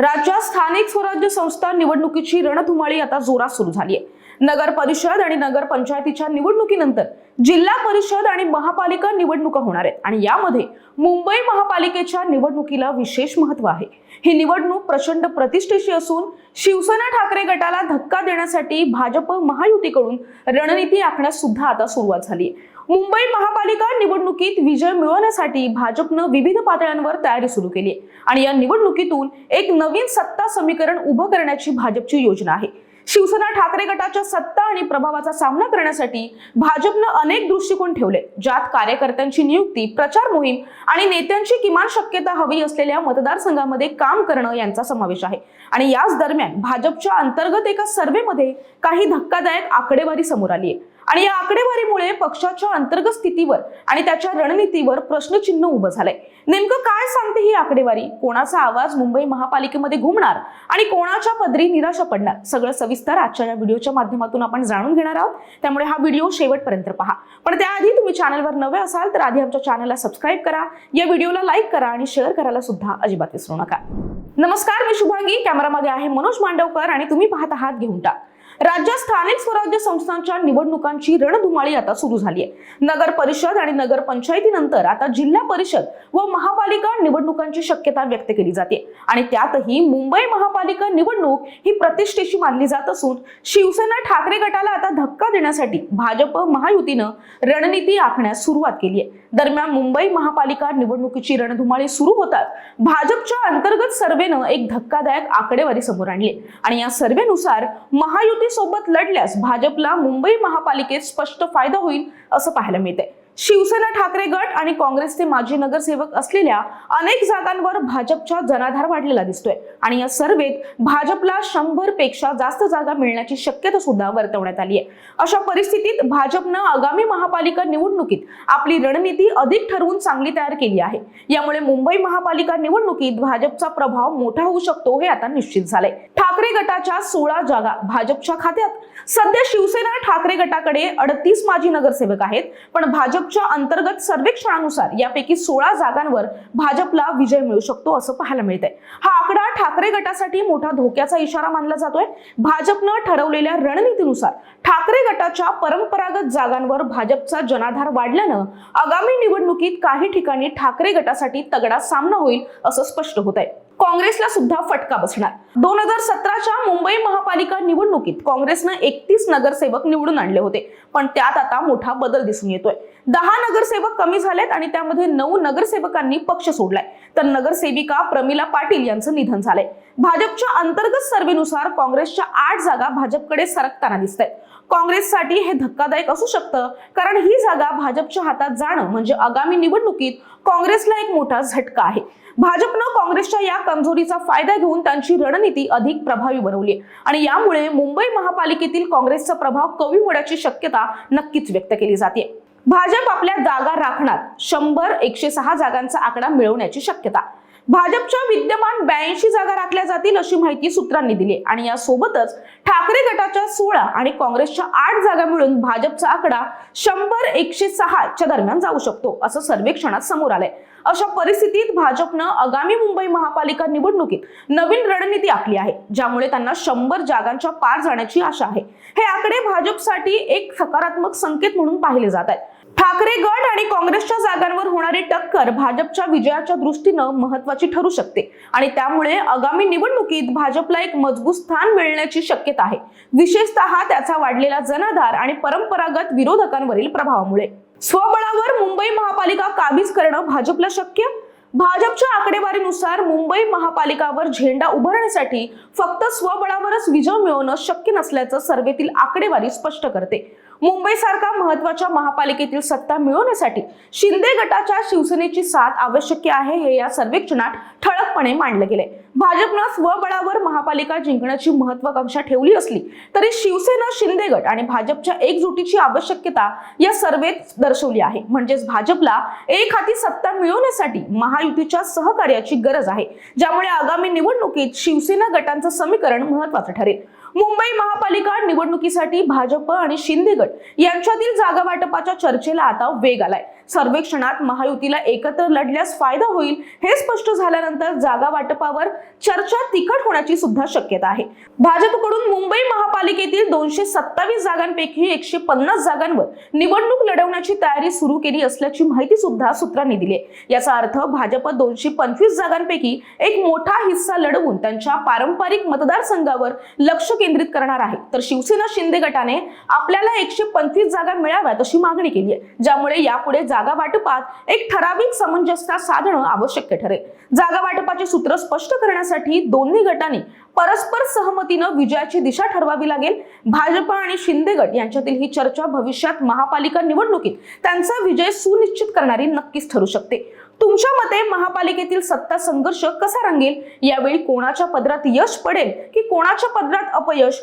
राज्यात स्थानिक स्वराज्य संस्था निवडणुकीची रणधुमाळी आता जोरात सुरू झाली आहे. नगर परिषद आणि नगर पंचायतीच्या निवडणुकीनंतर जिल्हा परिषद आणि महापालिका निवडणुका होणार आहेत. आणि यामध्ये मुंबई महापालिकेच्या निवडणुकीला विशेष महत्त्व आहे. ही निवडणूक प्रचंड प्रतिष्ठेची असून शिवसेना ठाकरे गटाला धक्का देण्यासाठी भाजप महायुतीकडून रणनीती आखण्यास सुद्धा आता सुरुवात झाली आहे. मुंबई महापालिका निवडणुकीत विजय मिळवण्यासाठी भाजपनं विविध पातळ्यांवर तयारी सुरू केली आहे. आणि या निवडणुकीतून एक नवीन सत्ता समीकरण उभं करण्याची भाजपची योजना आहे. शिवसेना ठाकरे गटाच्या सत्ता आणि प्रभावाचा सामना करण्यासाठी भाजपनं अनेक दृष्टिकोन ठेवले ज्यात कार्यकर्त्यांची नियुक्ती प्रचार मोहीम आणि नेत्यांची किमान शक्यता हवी असलेल्या मतदारसंघामध्ये काम करणं यांचा समावेश आहे. आणि याच दरम्यान भाजपच्या अंतर्गत एका सर्व्हेमध्ये काही धक्कादायक आकडेवारी समोर आली आहे. आणि या आकडेवारीमुळे पक्षाच्या अंतर्गत स्थितीवर आणि त्याच्या रणनीतीवर प्रश्नचिन्ह उभं झालंय. नेमकं काय सांगते ही आकडेवारी? कोणाचा आवाज मुंबई महापालिकेमध्ये घुमणार आणि कोणाच्या पदरी निराशा पडणार? सगळं सविस्तर आजच्या या व्हिडिओच्या माध्यमातून आपण जाणून घेणार आहोत. त्यामुळे हा व्हिडिओ शेवटपर्यंत पहा. पण त्याआधी तुम्ही चॅनलवर नवे असाल तर आधी आमच्या चॅनलला सबस्क्राईब करा. या व्हिडिओला लाईक करा आणि शेअर करायला सुद्धा अजिबात विसरू नका. नमस्कार मी शुभांगी. कॅमेरामध्ये आहे मनोज मांडवकर आणि तुम्ही पाहत आहात घेऊन टाक. राज्यात स्थानिक स्वराज्य संस्थांच्या निवडणुकांची रणधुमाळी आता सुरू झाली आहे नगर परिषद आणि नगर पंचायतीनंतर आता जिल्हा परिषद व महापालिका निवडणुकांची शक्यता व्यक्त केली जाते. आणि त्यातही मुंबई महापालिका निवडणूक ही प्रतिष्ठेची मानली जात असून शिवसेना ठाकरे गटाला आता धक्का देण्यासाठी भाजप महायुतीनं रणनीती आखण्यास सुरुवात केली आहे दरम्यान मुंबई महापालिका निवडणुकीची रणधुमाळी सुरू होतात भाजपच्या अंतर्गत सर्वेनं एक धक्कादायक आकडेवारी समोर आणली आणि या सर्वेनुसार महायुती सोबत लढल्यास भाजपला मुंबई महापालिकेत स्पष्ट फायदा होईल असं पाहायला मिळते शिवसेना ठाकरे गट आणि काँग्रेसचे माजी नगरसेवक असलेल्या अनेक जागांवर भाजपचा जनाधार वाढलेला दिसतोय. आणि या सर्वेत भाजपला शंभरपेक्षा जास्त जागा मिळण्याची शक्यता सुद्धा वर्तवण्यात आली आहे. अशा परिस्थितीत भाजपनं आगामी महापालिका निवडणुकीत आपली रणनीती अधिक ठरवून चांगली तयार केली आहे. यामुळे मुंबई महापालिका निवडणुकीत भाजपचा प्रभाव मोठा होऊ शकतो हे आता निश्चित झालंय. ठाकरे गटाच्या सोळा जागा भाजपच्या खात्यात. सध्या शिवसेना ठाकरे गटाकडे अडतीस माजी नगरसेवक आहेत. पण भाजपच्या अंतर्गत सर्वेक्षणानुसार यापैकी सोळा जागांवर भाजपला विजय मिळू शकतो असं पाहायला मिळतंय. हा आकडा ठाकरे गटासाठी मोठा धोक्याचा इशारा मानला जातोय. भाजपनं ठरवलेल्या रणनीतीनुसार ठाकरे गटाच्या परंपरागत जागांवर भाजपचा जनाधार वाढल्यानं आगामी निवडणुकीत काही ठिकाणी ठाकरे गटासाठी तगडा सामना होईल असं स्पष्ट होत आहे काँग्रेसला सुद्धा फटका बसणार. दोन हजार सतराच्या मुंबई महापालिका निवडणुकीत काँग्रेसनं एकतीस नगरसेवक निवडून आणले होते. पण त्यात आता मोठा बदल दिसून येतोय. दहा नगरसेवक कमी झालेत आणि त्यामध्ये नऊ नगरसेवकांनी पक्ष सोडलाय. तर नगरसेविका प्रमिला पाटील यांचं निधन झालंय. भाजपच्या अंतर्गत सर्वेनुसार काँग्रेसच्या आठ जागा भाजपकडे सरकताना दिसत आहेत काँग्रेससाठी हे धक्कादायक असू शकतं कारण ही जागा भाजपच्या हातात जाणं म्हणजे आगामी निवडणुकीत काँग्रेसला एक मोठा झटका आहे. भाजपनं काँग्रेसच्या या कमजोरीचा फायदा घेऊन त्यांची रणनीती अधिक प्रभावी बनवली आणि यामुळे मुंबई महापालिकेतील काँग्रेसचा प्रभाव कमी होण्याची शक्यता नक्कीच व्यक्त केली जाते. भाजप आपल्या जागा राखणार शंभर एकशे सहा जागांचा आकडा मिळवण्याची शक्यता. भाजपच्या विद्यमान ब्याऐंशी जागा राखल्या जातील अशी माहिती सूत्रांनी दिली आणि यासोबतच ठाकरे गटाच्या सोळा आणि काँग्रेसच्या आठ जागा मिळून भाजपचा आकडा शंभर एकशे सहाच्या दरम्यान जाऊ शकतो असं सर्वेक्षणात समोर आलंय. अशा परिस्थितीत भाजपनं आगामी मुंबई महापालिका निवडणुकीत नवीन रणनीती आखली आहे ज्यामुळे त्यांना शंभर जागांच्या पार जाण्याची आशा आहे. हे आकडे भाजपसाठी एक सकारात्मक संकेत म्हणून पाहिले जात आहेत. ठाकरे गट आणि काँग्रेसच्या जागांवर होणारी टक्कर भाजपच्या विजयाच्या दृष्टीनं महत्वाची ठरू शकते आणि त्यामुळे आगामी निवडणुकीत भाजपला एक मजबूत स्थान मिळण्याची शक्यता आहे. विशेषतः त्याचा वाढलेला जनाधार आणि परंपरागत विरोधकांवरील प्रभावामुळे. स्वबळावर मुंबई महापालिका काबीज करणं भाजपला शक्य? भाजपच्या आकडेवारीनुसार मुंबई महापालिकावर झेंडा उभारण्यासाठी फक्त स्वबळावरच विजय मिळवणं शक्य नसल्याचं सर्वेतील आकडेवारी स्पष्ट करते. मुंबईसारख्या महत्त्वाच्या महापालिकेतील सत्ता मिळवण्यासाठी शिंदे गटाच्या शिवसेनेची साथ आवश्यक आहे हे या सर्वेक्षणात ठळकपणे मांडलं गेले भाजपनं स्वबळावर महापालिका जिंकण्याची महत्वाकांक्षा ठेवली असली तरी शिवसेना शिंदे गट आणि भाजपच्या एकजुटीची आवश्यकता या सर्वेत दर्शवली आहे. म्हणजेच भाजपला एक हाती सत्ता मिळवण्यासाठी महायुतीच्या सहकार्याची गरज आहे. ज्यामुळे आगामी निवडणुकीत शिवसेना गटांचं समीकरण महत्वाचं ठरेल. मुंबई महापालिका निवडणुकीसाठी भाजप आणि शिंदे गट यांच्यातील जागा वाटपाच्या चर्चेला आता वेग आलाय. सर्वेक्षणात महायुतीला एकत्र लढल्यास फायदा होईल हे स्पष्ट झाल्यानंतर जागा वाटपावर चर्चा तिखट होण्याची सुद्धा शक्यता आहे. भाजपकडून मुंबई महापालिकेतील दोनशे सत्तावीस जागांपैकी एकशे पन्नास जागांवर निवडणूक लढवण्याची तयारी सुरू केली असल्याची माहिती सुद्धा सूत्रांनी दिली आहे. याचा अर्थ भाजप दोनशे पंचवीस जागांपैकी एक मोठा हिस्सा लढवून त्यांच्या पारंपरिक मतदारसंघावर लक्ष केंद्रित करणार आहे. तर शिवसेना शिंदे गटाने आपल्याला एकशे पंचवीस जागा मिळाव्यात अशी मागणी केली आहे. ज्यामुळे यापुढे जागा वाटपात एक ठराविक सामंजस्य साधणं आवश्यक ठरेल. जागा वाटपाचे सूत्र स्पष्ट करण्यासाठी दोन्ही गटांनी परस्पर सहमतीनं विजयाची दिशा ठरवावी लागेल. भाजपा आणि शिंदे गट यांच्यातील ही चर्चा भविष्यात महापालिका निवडणुकीत त्यांचा विजय सुनिश्चित करणारी नक्कीच ठरू शकते. तुमच्या मते महापालिकेतील सत्ता संघर्ष कसा रंगेल? यावेळी कोणाच्या पदरात यश पडेल की कोणाच्या पदरात अपयश?